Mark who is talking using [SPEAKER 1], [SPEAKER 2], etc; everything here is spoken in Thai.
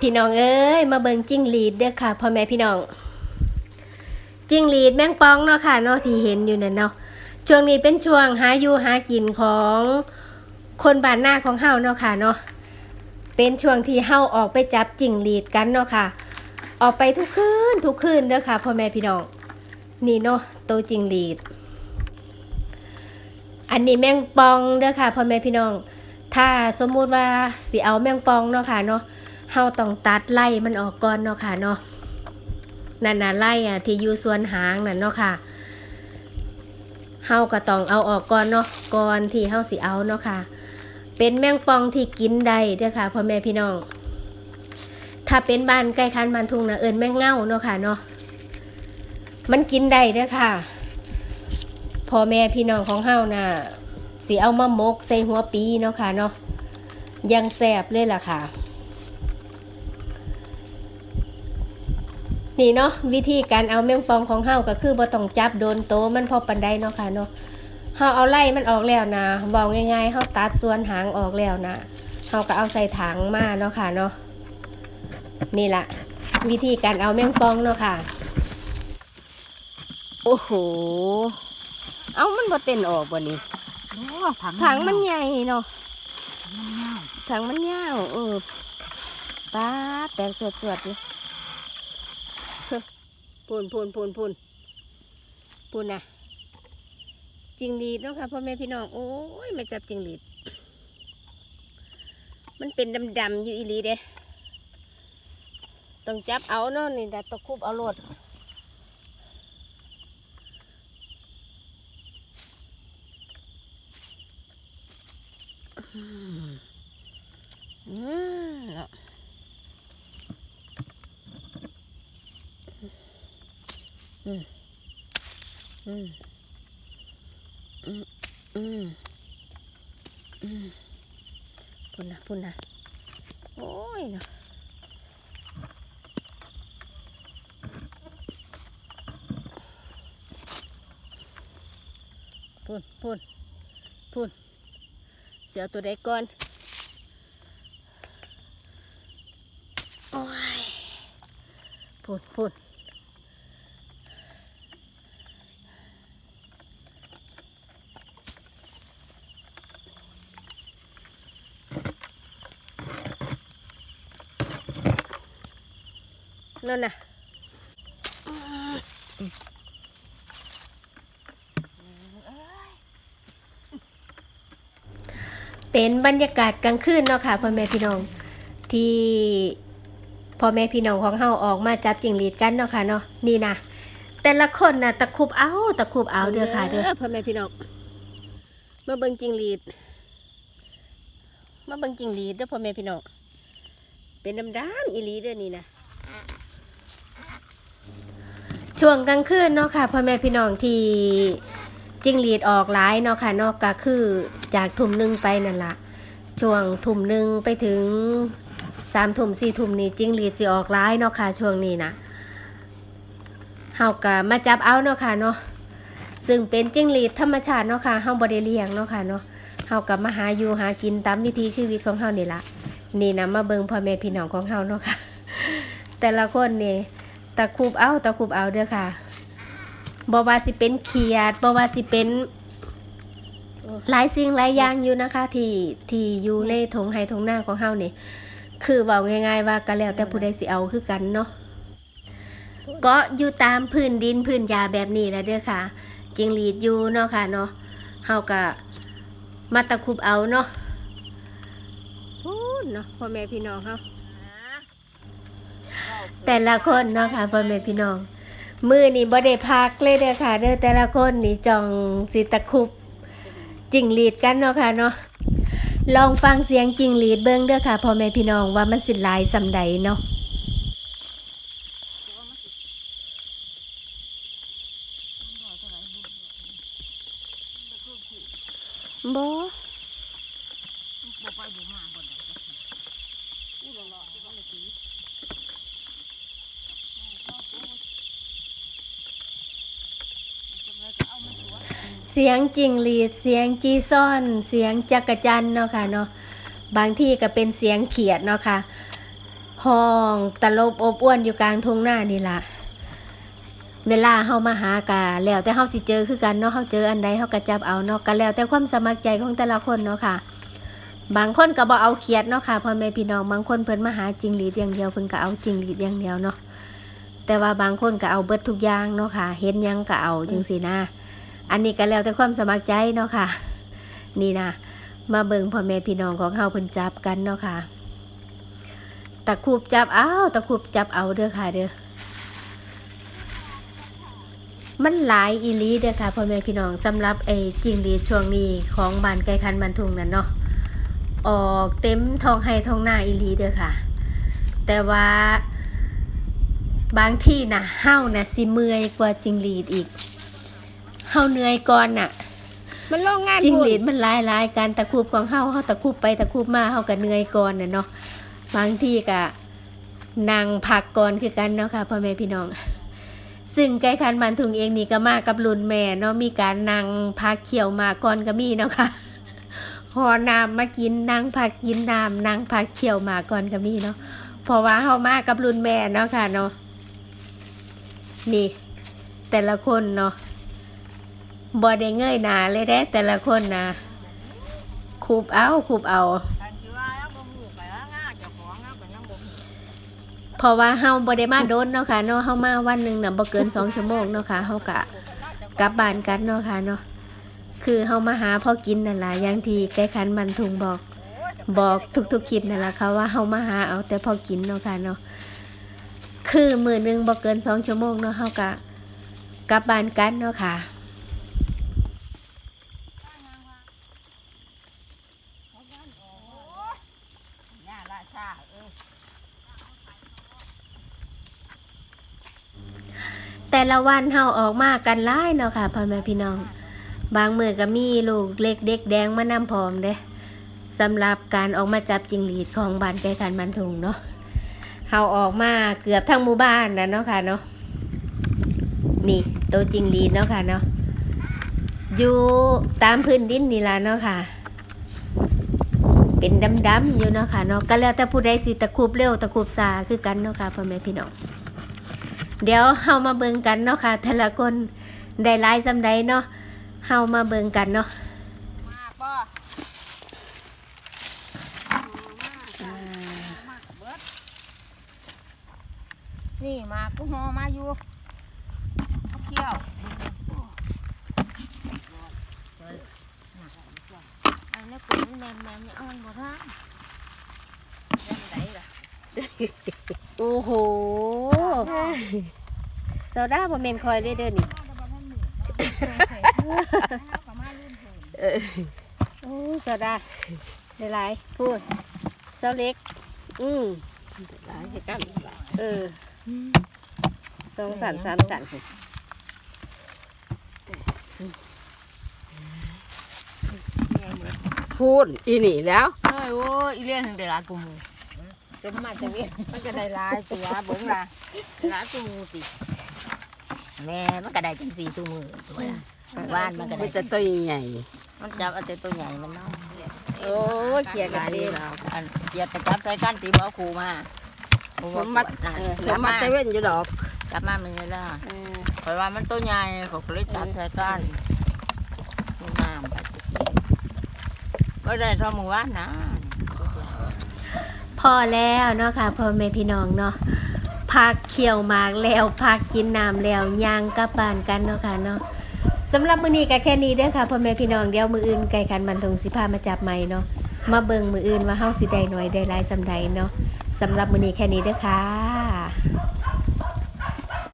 [SPEAKER 1] พี่น้องเอ้ยมาเบิงจิ้งหรีดเด้อค่ะพ่อแม่พี่น้อง จิ้งหรีดแมงปองเนาะค่ะเนาะที่เห็นอยู่นั่นเนาะช่วงนี้เป็นช่วงหาอยู่หากินของคนบ้านหน้าของเฮาเนาะค่ะเนาะเป็นช่วงที่เฮาออกไปจับจิ้งหรีดกันเนาะค่ะ ออกไปทุกคืนทุกคืนเด้อค่ะพ่อแม่พี่น้องนี่เนาะโตวจิ้งหรีด อันนี้แมงปองเด้อค่ะพ่อแม่พี่น้อง ถ้าสมมุติว่าสิเอาแมงปองเนาะค่ะเนาะ เฮาต้องตัดไล่มันออกก่อนเนาะค่ะเนาะนั่นน่ะไล่อะที่อยู่ส่วนหางนั่นเนาะค่ะเฮาก็ต้องเอาออกก่อนเนาะก่อนที่เฮาสิเอาเนาะค่ะ เป็นแมงปองที่กินได้เด้อค่ะพ่อแม่พี่น้อง ถ้าเป็นบ้านใกล้คันบ้านทุ่งนะเอิญแมงเง่าเนาะค่ะเนาะมันกินได้เด้อค่ะพ่อแม่พี่น้องของเฮาน่ะสีเอามามกใส่หัวปีเนาะค่ะเนาะยังแสบเลยล่ะค่ะ นี่เนาะวิธีการเอาแมงปองของเฮาก็คือบ่ต้องจับโดนโตมันพอปันไดเนาะค่ะเนาะเฮาเอาไล่มันออกแล้วนะเว้าง่ายๆเฮาตัดส่วนหางออกแล้วนะเฮาก็เอาใส่ถังมาเนาะค่ะเนาะนี่ล่ะวิธีการเอาแมงปองเนาะค่ะ โอ้โห เอามันบ่เต้นออกบ่นี่
[SPEAKER 2] โอ้ถัง
[SPEAKER 1] ถังมันใหญ่เนาะ
[SPEAKER 2] มันเงา
[SPEAKER 1] ถังมันยาวเออป้าดแตกสวดสวดๆเลย พูนพูนพูนพูนพูนนะจิงหรีดเนาะค่ะพ่อแม่พี่น้องโอ้ยมาจับจิงหรีด มันเป็นดำๆอยู่อีหลีเด้ต้องจับเอาเนาะนี่ดัดตะคุบเอาโลดอืมเนาะ อืมอืมอืมอืมอืมพุ่นนะพุ่นนะโอ้ยเนาะพุ่นพุ่นพุ่นเสียตัวใดก่อนโอ้ยพูดพูด นั่นน่ะเป็นบรรยากาศกลางคืนเนาะค่ะพ่อแม่พี่น้องที่พ่อแม่พี่น้องของเฮาออกมาจับจิงหรีดกันเนาะค่ะเนาะนี่นะแต่ละคนน่ะตะคุบเอาตะคุบเอาเด้อค่ะเด้อพ่อแม่พี่น้องมาเบิ่งจิงหรีดมาเบิ่งจิงหรีดเด้อพ่อแม่พี่น้องเป็นดำดำอีหลีเด้อนี่นะ ช่วงกลางคืนเนาะค่ะพ่อแม่พี่น้องที่จิ้งหรีดออกหลายเนาะค่ะนาะก็คือจากทุ่มหนึงไปนั่นละช่วงทุ่มหนึ่งไปถึงสามทุ่มสี่ทุ่มนี่จิ้งหรีดสิออกร้ายเนาะค่ะช่วงนี้นะเฮาก็มาจับเอาเนาะค่ะเนาะซึ่งเป็นจิ้งหรีดธรรมชาติเนาะค่ะเฮาบ่ได้เลี้ยงเนาะค่ะเนาะเฮาก็มาหาอยู่หากินตามวิถีชีวิตของเฮานี่ละนี่นะมาเบิ่งพ่อแม่พี่น้องของเฮาเนาะค่ะ แต่ละคนนี่ ตะคุบเอาตะคุบเอาเด้อค่ะบ่ว่าสิเป็นเขียดบ่ว่าสิเป็นหลายสิ่งหลายอย่างอยู่นะคะที่ที่อยู่ในทงไฮทงหน้าของเฮานี่คือเว้าง่ายๆว่าก็แล้วแต่ผู้ใดสิเอาคือกันเนาะก็อยู่ตามพื้นดินพื้นยาแบบนี้แหละเด้อค่ะจิงหรีดอยู่เนาะค่ะเนาะเฮาก็มาตะคุบเอาเนาะโอ้เนาะพ่อแม่พี่น้องเฮา แต่ละคนเนาะค่ะพ่อแม่พี่น้อง มือนี่บ่ได้พักเลยเด้อค่ะเด้อแต่ละคนนี่จองสิตะคุบจิงหรีดกันเนาะค่ะเนาะลองฟังเสียงจิงหรีดเบิ้งเด้อค่ะพ่อแม่พี่น้องว่ามันสิหลายสำใดเนาะบ่
[SPEAKER 2] บ่ไปบ่มาบ่ได้อู้หล่อๆที่ว่าเลยสิ
[SPEAKER 1] เสียงจิงหรีด เสียงจีซ่อน เสียงจักรจันเนาะค่ะเนาะบางที่ก็เป็นเสียงเขียดเนาะค่ะห้องตลบอบอ้วนอยู่กลางทุ่งหน้านี่ล่ะเวลาเฮามาหากะแล้วแต่เฮาสิเจอคือกันเนาะเฮาเจออันใดเฮาก็จับเอาเนาะก็แล้วแต่ความสมัครใจของแต่ละคนเนาะค่ะ บางคนก็บ่เอาเขียดเนาะค่ะพ่อแม่พี่น้องบางคนเพิ่นมาหาจิงหรีดอย่างเดียวเพิ่นก็เอาจิงหรีดอย่างเดียวเนาะแต่ว่าบางคนก็เอาเบิดทุกอย่างเนาะค่ะ เห็นยังก็เอาจังซี่นะ อันนี้ก็แล้วแต่ความสมัครใจเนาะค่ะ นี่นะมาเบิงพ่อแม่พี่น้องของเฮาเพิ่นจับกันเนาะค่ะตะคูบจับเอาตะคูบจับเอาเด้อค่ะเด้อมันหลายอีลีเด้อค่ะพ่อแม่พี่น้องสำหรับไอ้จิงหรีช่วงนี้ของบ้านไกลคันบันทุงนั่นเนาะออกเต็มทองไห้ทองหน้าอีลีเด้อค่ะ แต่ว่าบางที่นะเฮานะสิเมื่อยกว่าจิงหรีดอีก เฮาเหนื่อยก่อนน่ะ
[SPEAKER 2] มันโรงงาน
[SPEAKER 1] จิงห
[SPEAKER 2] พู
[SPEAKER 1] รี
[SPEAKER 2] ด
[SPEAKER 1] ดมันหลายหลายๆการตะคุบของเฮาเฮาตะคุบไปตะคุบมาเฮาก็เหนื่อยก่อนน่ะเนาะบางที่ก็นั่งพักก่อนคือกันเนาะค่ะพ่อแม่พี่น้อง ซึ่งไก่คันมันถุงเองนี่ก็มากับรุ่นแม่เนาะมีการนั่งพักเขียวหมากก่อนก็มีเนาะค่ะหอน้ำมากินนั่งพักกินน้ำนั่งพักเขียวหมากก่อนก็มีเนาะเพราะว่าเฮามากับรุ่นแม่เนาะค่ะเนาะนี่ แต่ละคนเนาะ บอได้เงยหนาเลยเด้แต่ละคนนะคูบเอาคูบเอา
[SPEAKER 2] เจ้าของแล้วก็ยังบ่ฮู้
[SPEAKER 1] เพราะว่าเฮาบ่ได้มาโดนเนาะค่ะเนาะเฮามาวันหนึ่งน่ะบ่เกินสองชั่วโมงเนาะค่ะเฮากะกลับบ้านกันเนาะค่ะเนาะคือเฮามาหาพ่อกินนั่นล่ะอย่างที่ไก่คันมันทุงบอกบอกทุกๆคลิปนั่นล่ะค่ะว่าเฮามาหาเอาแต่พ่อกินเนาะค่ะเนาะคือมื้อหนึงบ่เกินสองชั่วโมงเนาะเฮากะกลับบ้านกันเนาะค่ะ
[SPEAKER 2] ย่าราชาเอ้ย
[SPEAKER 1] แต่ละวันเฮาออกมากันหลายเนาะค่ะพ่อแม่พี่น้อง บางมือก็มีลูกเล็กเด็กแดงมานำพร้อมเด้สำหรับการออกมาจับจิงหรีดของบ้านไกลคันมันทุงเนาะเฮาออกมาเกือบทั้งหมู่บ้านนะเนาะค่ะเนาะนี่ตัวจิงหรีดเนาะค่ะเนาะอยู่ตามพื้นดินนี่ละเนาะค่ะ เป็นดำๆอยู่เนาะค่ะเนาะก็แล้วแต่ผู้ใดสิตะคุบเร็วตะคุบซาคือกันเนาะค่ะพ่อแม่พี่น้องเดี๋ยวเฮามาเบิ่งกันเนาะค่ะแต่ละคนได้ลายซำใดเนาะเฮามาเบิ่งกันเนาะ
[SPEAKER 2] มาบ่มาบดนี่มากูหอมาอยู่เอาเกี่ยวอั นนี้กูแม่แม่เนี่ยเอามันบ่ทันเล่นไหนล่ะ
[SPEAKER 1] โอ้โหโซดาบ่แม่นคอยเลยเด้อนี่โอ้โซดาได้หลายพูดเซาเล็ก อืม
[SPEAKER 2] หลายให้กัน
[SPEAKER 1] เออสองสันสามสัน
[SPEAKER 3] พูดอีนี่แล้ว
[SPEAKER 2] เฮ้ยโอ้ยอีเลี้ยนได้หลายกูมูเต็มมาเต็มเวียนมันก็ได้หลายตัวเบิ่งล่ะได้หลายกูมูติแม่มันก็ได้จังสี่ชูมือตัวละบ้านมันก็ได้
[SPEAKER 3] มันจะตัวใหญ่
[SPEAKER 2] มันจับเอาแต่ตัวใหญ่มันเนาะ
[SPEAKER 1] โอ้ยเกลียด
[SPEAKER 2] ห
[SPEAKER 1] กั
[SPEAKER 2] ลานย
[SPEAKER 1] ดี
[SPEAKER 2] เราอันเกียดกระจับใส่กันตีบ่เอาครูมาครู
[SPEAKER 3] ผ
[SPEAKER 2] บ่
[SPEAKER 3] มมา
[SPEAKER 2] นั่น
[SPEAKER 3] ผ
[SPEAKER 2] จั
[SPEAKER 3] ม
[SPEAKER 2] บ
[SPEAKER 3] มา
[SPEAKER 2] มา
[SPEAKER 3] เตเว่นอยู่ดอก
[SPEAKER 2] จับมามันยังได้
[SPEAKER 3] เออ
[SPEAKER 2] เพราะว่ามันตัวใหญ่เขาก็เลยจับใส่กันมันน้ำไป ก็ได้ท่ามือวานะ
[SPEAKER 1] พอแล้วเนาะค่ะพ่อแม่พี่น้องเนาะพักเคี่ยวหมากแล้วพักกินน้ำแล้วย่างกลับบ้านกันเนาะค่ะเนาะสำหรับมื้อนี้ก็แค่นี้เด้อค่ะพ่อแม่พี่น้องเดี๋ยวมื้ออื่นไก่คันบันทงสิพามาจับใหม่เนาะมาเบิ่งมื้ออื่นว่าเฮาสิได้หน่อยได้หลายสำใดเนาะสำหรับมื้อนี้แค่นี้เด้อค่ะ